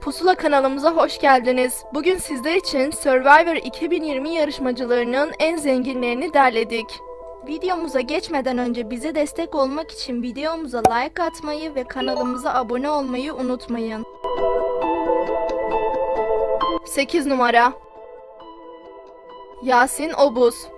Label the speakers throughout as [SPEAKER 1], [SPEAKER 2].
[SPEAKER 1] Pusula kanalımıza hoş geldiniz. Bugün sizler için Survivor 2020 yarışmacılarının en zenginlerini derledik. Videomuza geçmeden önce bize destek olmak için videomuza like atmayı ve kanalımıza abone olmayı unutmayın. 8 numara Yasin Obuz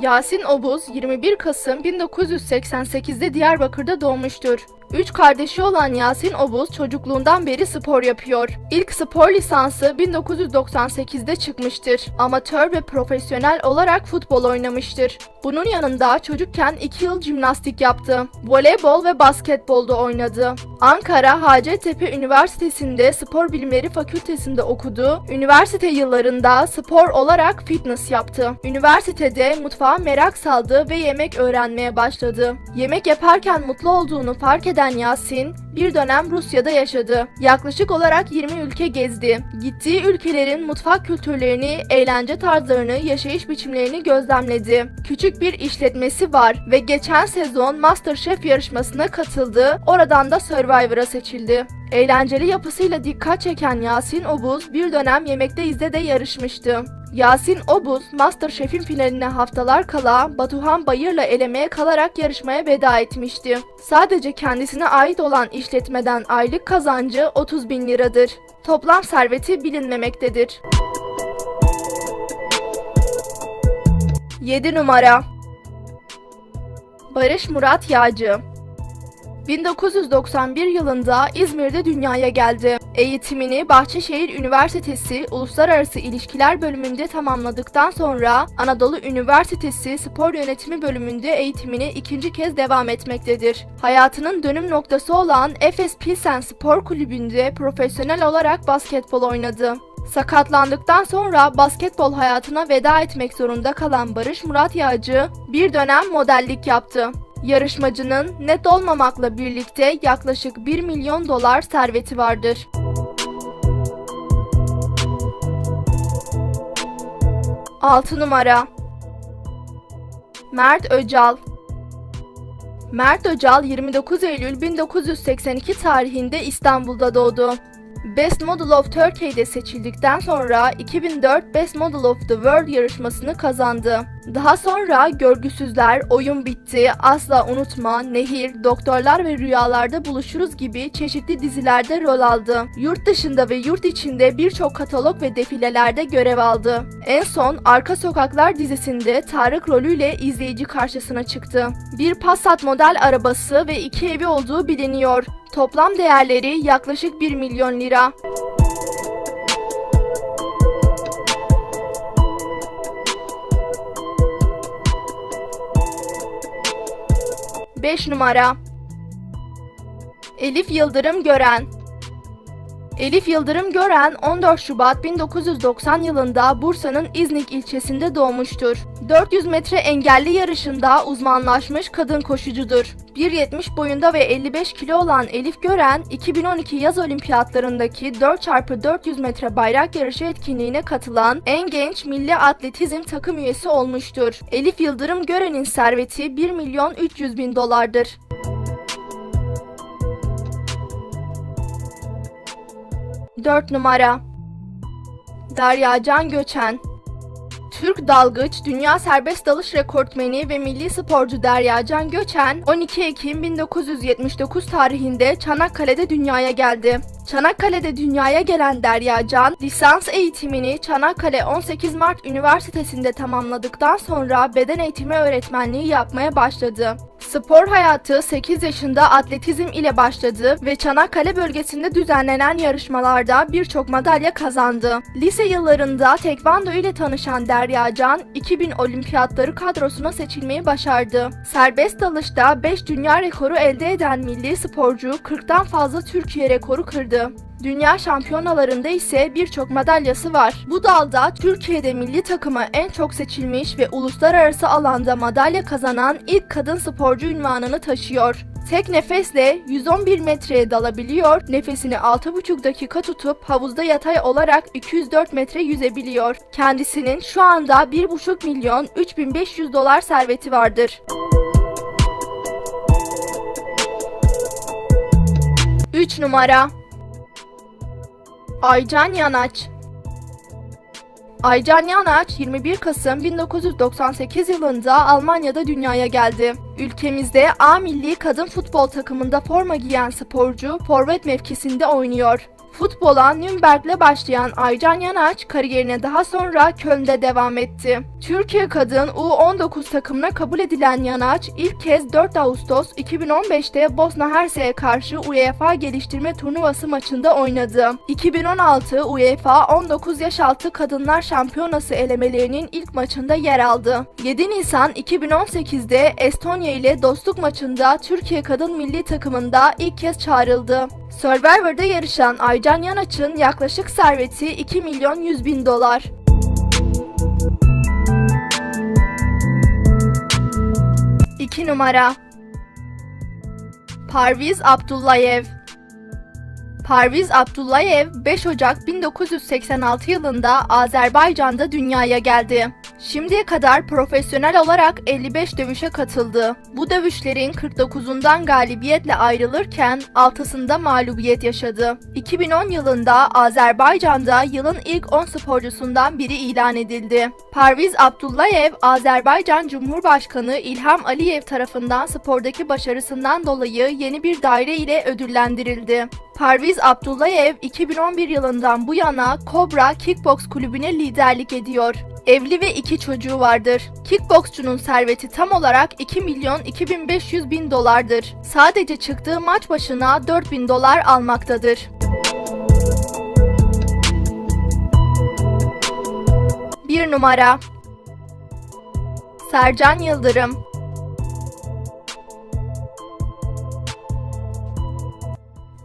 [SPEAKER 1] Yasin Obuz 21 Kasım 1988'de Diyarbakır'da doğmuştur. Üç kardeşi olan Yasin Obuz çocukluğundan beri spor yapıyor. İlk spor lisansı 1998'de çıkmıştır. Amatör ve profesyonel olarak futbol oynamıştır. Bunun yanında çocukken 2 yıl jimnastik yaptı. Voleybol ve basketbolda oynadı. Ankara Hacettepe Üniversitesi'nde Spor Bilimleri Fakültesinde okudu. Üniversite yıllarında spor olarak fitness yaptı. Üniversitede mutfağa merak saldı ve yemek öğrenmeye başladı. Yemek yaparken mutlu olduğunu fark eden Yasin bir dönem Rusya'da yaşadı. Yaklaşık olarak 20 ülke gezdi. Gittiği ülkelerin mutfak kültürlerini, eğlence tarzlarını, yaşayış biçimlerini gözlemledi. Küçük bir işletmesi var ve geçen sezon MasterChef yarışmasına katıldı. Oradan da Survivor'a seçildi. Eğlenceli yapısıyla dikkat çeken Yasin Obuz bir dönem Yemekte İzle de yarışmıştı. Yasin Obuz, MasterChef'in finaline haftalar kala Batuhan Bayır'la elemeye kalarak yarışmaya veda etmişti. Sadece kendisine ait olan işletmeden aylık kazancı 30 bin liradır. Toplam serveti bilinmemektedir. 7 numara Barış Murat Yağcı 1991 yılında İzmir'de dünyaya geldi. Eğitimini Bahçeşehir Üniversitesi Uluslararası İlişkiler bölümünde tamamladıktan sonra Anadolu Üniversitesi Spor Yönetimi bölümünde eğitimini ikinci kez devam etmektedir. Hayatının dönüm noktası olan Efes Pilsen Spor Kulübü'nde profesyonel olarak basketbol oynadı. Sakatlandıktan sonra basketbol hayatına veda etmek zorunda kalan Barış Murat Yağcı bir dönem modellik yaptı. Yarışmacının net olmamakla birlikte yaklaşık 1 milyon dolar serveti vardır. Altı numara Mert Öcal Mert Öcal 29 Eylül 1982 tarihinde İstanbul'da doğdu. Best Model of Turkey'de seçildikten sonra 2004 Best Model of the World yarışmasını kazandı. Daha sonra Görgüsüzler, Oyun Bitti, Asla Unutma, Nehir, Doktorlar ve Rüyalarda Buluşuruz gibi çeşitli dizilerde rol aldı. Yurt dışında ve yurt içinde birçok katalog ve defilelerde görev aldı. En son Arka Sokaklar dizisinde Tarık rolüyle izleyici karşısına çıktı. Bir Passat model arabası ve iki evi olduğu biliniyor. Toplam değerleri yaklaşık 1 milyon lira. Beş numara. Elif Yıldırım Gören Elif Yıldırım Gören 14 Şubat 1990 yılında Bursa'nın İznik ilçesinde doğmuştur. 400 metre engelli yarışında uzmanlaşmış kadın koşucudur. 1.70 boyunda ve 55 kilo olan Elif Gören, 2012 yaz olimpiyatlarındaki 4x400 metre bayrak yarışı etkinliğine katılan en genç milli atletizm takım üyesi olmuştur. Elif Yıldırım Gören'in serveti 1 milyon 300 bin dolardır. Dört numara Derya Can Göçen Türk dalgıç, dünya serbest dalış rekortmeni ve milli sporcu Derya Can Göçen 12 Ekim 1979 tarihinde Çanakkale'de dünyaya geldi. Çanakkale'de dünyaya gelen Derya Can, lisans eğitimini Çanakkale 18 Mart Üniversitesi'nde tamamladıktan sonra beden eğitimi öğretmenliği yapmaya başladı. Spor hayatı 8 yaşında atletizm ile başladı ve Çanakkale bölgesinde düzenlenen yarışmalarda birçok madalya kazandı. Lise yıllarında tekvando ile tanışan Derya Can, 2000 olimpiyatları kadrosuna seçilmeyi başardı. Serbest dalışta 5 dünya rekoru elde eden milli sporcu 40'tan fazla Türkiye rekoru kırdı. Dünya şampiyonalarında ise birçok madalyası var. Bu dalda Türkiye'de milli takıma en çok seçilmiş ve uluslararası alanda madalya kazanan ilk kadın sporcu ünvanını taşıyor. Tek nefesle 111 metreye dalabiliyor, nefesini 6,5 dakika tutup havuzda yatay olarak 204 metre yüzebiliyor. Kendisinin şu anda 1,5 milyon 3500 dolar serveti vardır. 3 numara Aycan Yanaç Aycan Yanaç 21 Kasım 1998 yılında Almanya'da dünyaya geldi. Ülkemizde A milli kadın futbol takımında forma giyen sporcu forvet mevkisinde oynuyor. Futbola Nürnberg'le başlayan Aycan Yanaç kariyerine daha sonra Köln'de devam etti. Türkiye Kadın U19 takımına kabul edilen Yanaç ilk kez 4 Ağustos 2015'te Bosna Hersek'e karşı UEFA Geliştirme Turnuvası maçında oynadı. 2016 UEFA 19 yaş altı kadınlar şampiyonası elemelerinin ilk maçında yer aldı. 7 Nisan 2018'de Estonya ile dostluk maçında Türkiye Kadın Milli Takımında ilk kez çağrıldı. Survivor'da yarışan Aycan Yanaç'ın yaklaşık serveti 2 milyon 100 bin dolar. İki numara Parviz Abdullayev Parviz Abdullayev 5 Ocak 1986 yılında Azerbaycan'da dünyaya geldi. Şimdiye kadar profesyonel olarak 55 dövüşe katıldı. Bu dövüşlerin 49'undan galibiyetle ayrılırken 6'sında mağlubiyet yaşadı. 2010 yılında Azerbaycan'da yılın ilk 10 sporcusundan biri ilan edildi. Parviz Abdullayev, Azerbaycan Cumhurbaşkanı İlham Aliyev tarafından spordaki başarısından dolayı yeni bir daire ile ödüllendirildi. Parviz Abdullayev 2011 yılından bu yana Cobra Kickbox kulübüne liderlik ediyor. Evli ve iki çocuğu vardır. Kickboksçunun serveti tam olarak 2 milyon 2500 bin dolardır. Sadece çıktığı maç başına 4000 dolar almaktadır. Bir numara Sercan Yıldırım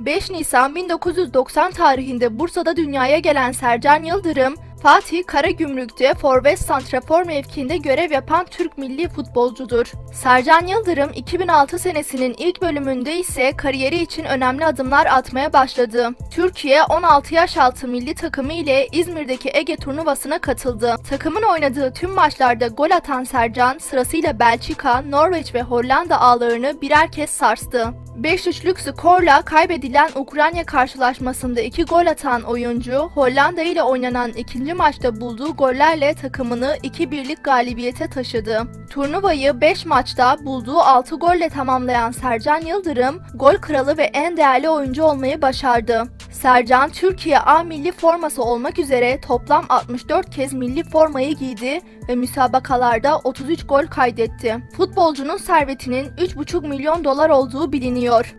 [SPEAKER 1] 5 Nisan 1990 tarihinde Bursa'da dünyaya gelen Sercan Yıldırım, Fatih Karagümrük'te forvet santrafor mevkiinde görev yapan Türk milli futbolcudur. Sercan Yıldırım 2006 senesinin ilk bölümünde ise kariyeri için önemli adımlar atmaya başladı. Türkiye 16 yaş altı milli takımı ile İzmir'deki Ege turnuvasına katıldı. Takımın oynadığı tüm maçlarda gol atan Sercan sırasıyla Belçika, Norveç ve Hollanda ağlarını birer kez sarstı. 5-3'lük skorla kaybedilen Ukrayna karşılaşmasında 2 gol atan oyuncu, Hollanda ile oynanan ikinci maçta bulduğu gollerle takımını 2-1'lik galibiyete taşıdı. Turnuvayı 5 maçta bulduğu 6 golle tamamlayan Sercan Yıldırım, gol kralı ve en değerli oyuncu olmayı başardı. Sercan, Türkiye A milli forması olmak üzere toplam 64 kez milli formayı giydi ve müsabakalarda 33 gol kaydetti. Futbolcunun servetinin 3,5 milyon dolar olduğu biliniyor.